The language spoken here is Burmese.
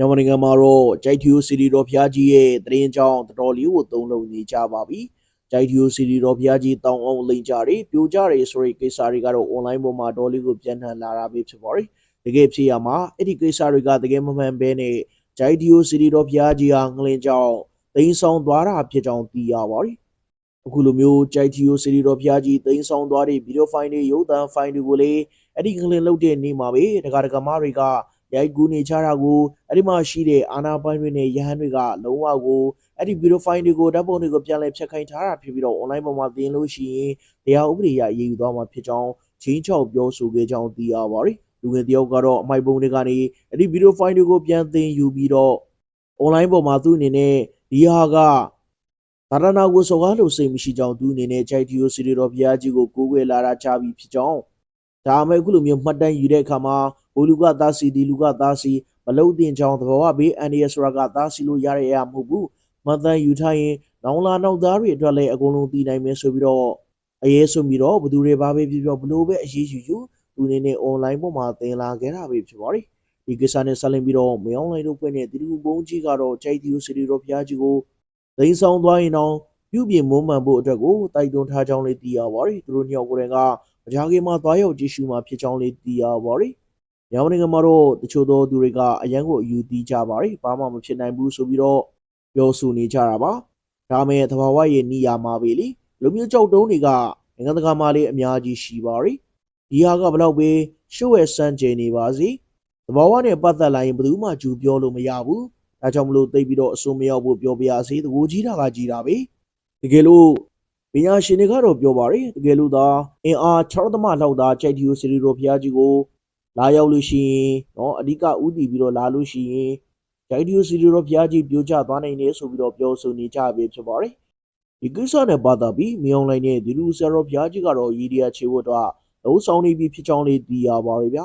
မြန်မာနိုင်ငံမှာတော့ကြိုက်ထီယိုစီရီတော်ဖျားကြီးရဲ့တရင်ကြောင်းတော်တော်လေးကိုသုံးလုံးနေကြပါပြီ။ကြိုက်ထီယိုစီရီတော်ဖျားကြီးတောင်းအောင်လိန်ကြတွေပြိုကြတွေဆိုတဲ့ကိစ္စတွေကတော့ online ပေါ်မှာတော်လေးကိုပြန်ထန်လာတာပဲဖြစ်ပါတယ်။တကယ်ဖြစ်ရမှာအဲ့ဒီကိစ္စတွေကတကယ်မမှန်ဘဲနဲ့ကြိုက်ထီယိုစီရီတော်ဖျားကြီးဟာငလင်ကြောင်းသိမ်းဆောင်သွားတာဖြစ်ကြောင်းသိရပါတယ်။အခုလိုမျိုးကြိုက်ထီယိုစီရီတော်ဖျားကြီးသိမ်းဆောင်သွားတဲ့ဗီဒီယိုဖိုင်တွေရုပ်သံဖိုင်တွေကိုလည်းအဲ့ဒီငလင်လုတ်တဲ့နေ့မှာပဲဒကာဒကာမတွေက ရိုက်ကူးနေကြတာကိုအဲ့ဒီမှာရှိတဲ့အာနာပိုင်းတွေနဲ့ရဟန်းတွေကလုံးဝကိုအဲ့ဒီဗီဒီယိုဖိုင်တွေကိုဓာတ်ပုံတွေကိုပြန်လည်ဖြတ်ခိုင်းထားတာဖြစ်ပြီးတော့ online ပေါ်မှာသင်လို့ရှိရင်တရားဥပဒေအရအရေးယူသွားမှာဖြစ်ကြောင်းချင်းချောက်ပြောဆိုခဲ့ကြောင်းသိရပါတယ်လူငယ်တယောက်ကတော့အမိုက်ပုံတွေကနေအဲ့ဒီဗီဒီယိုဖိုင်တွေကိုပြန်သင်ယူပြီးတော့ online ပေါ်မှာသူ့အနေနဲ့ဒီဟာကသာရဏကိုစော်ကားလို့စိတ်မရှိကြောင်းသူအနေနဲ့ကြိုက်တီယိုစီရီတော်ဘုရားကြီးကိုကိုးကွယ်လာတာချပြီးဖြစ်ကြောင်းဒါအမဲ့အခုလိုမျိုးမှတ်တမ်းယူတဲ့အခါမှာ ဘိုလူကသားစီဒီလူကသားစီမလုံးတင်ကြောင်းသဘောဝဘေးအန်ဒီယဆိုတာကသားစီလို့ရတဲ့အရာမဟုတ်ဘူးမှတ်တမ်းယူထားရင်နောင်လာနောက်သားတွေအတွက်လည်းအကုန်လုံးသိနိုင်မယ်ဆိုပြီးတော့အရေးဆိုပြီးတော့ဘသူတွေဘာပဲဖြစ်ဖြစ်ဘလို့ပဲအရေးယူယူသူအနေနဲ့ online ပေါ်မှာသင်လာခဲ့တာပဲဖြစ်ပါတယ်ဒီကိစ္စနဲ့ဆက်လင်းပြီးတော့မယောင်းလိုက်တို့ဖွဲ့နဲ့တီတူဘုံကြီးကတော့ကြိုက်တီယိုစီရီတော်ဘုရားကြီးကိုသိမ်းဆောင်သွားရင်တော့ပြုပြင်မွမ်းမံဖို့အတွက်ကိုတိုက်တွန်းထားကြောင်းလေးသိရပါတယ်သူတို့ညောက်ကိုယ်တိုင်ကမကြာခင်မှာသွားရောက်ကြည့်ရှုမှာဖြစ်ကြောင်းလေးသိရပါတယ် မြန်မာနိုင်ငံမှာတော့တချို့သောသူတွေကအရန်ကိုအယူသီးကြပါတယ်ဘာမှမဖြစ်နိုင်ဘူးဆိုပြီးတော့ပြောဆိုနေကြတာပါဒါမဲ့သဘာဝရဲ့နေရာမှာပဲလေလူမျိုးကြောက်တုံးတွေကနိုင်ငံတကာမှာလည်းအများကြီးရှိပါတယ်ဒီဟာကဘလောက်ပဲရှုပ်ရစမ်းကြနေပါစေသဘာဝနဲ့ပတ်သက်လာရင်ဘယ်သူမှကြူပြောလို့မရဘူးဒါကြောင့်မလို့သိပ်ပြီးတော့အစိုးမရောက်ဖို့ပြောပြရစေတကူကြီးတာကကြီးတာပဲတကယ်လို့ပညာရှင်တွေကတော့ပြောပါတယ်တကယ်လို့သာအင်အား6သမလောက်သာကြိုက်တီယိုစီရီရိုဖျားကြီးကို လာရောက်လို့ရှိရင်နော်အဓိကဥတည်ပြီးတော့လာလို့ရှိရင်ဂျိုက်ဒီယိုစီလိုတော့ဘုရားကြီးပြိုကျသွားနိုင်တယ်ဆိုပြီးတော့ပြောဆိုနေကြပြီဖြစ်ပါတယ်ဒီကိစ္စနဲ့ပတ်သက်ပြီးမြေအောင်လိုက်တဲ့ဒီလူဆရာတော်ဘုရားကြီးကတော့ရည်ရည်ချေဖို့တော့လုံးဆောင်နေပြီဖြစ်ကြောင်းလေးသိရပါတယ်ဗျာ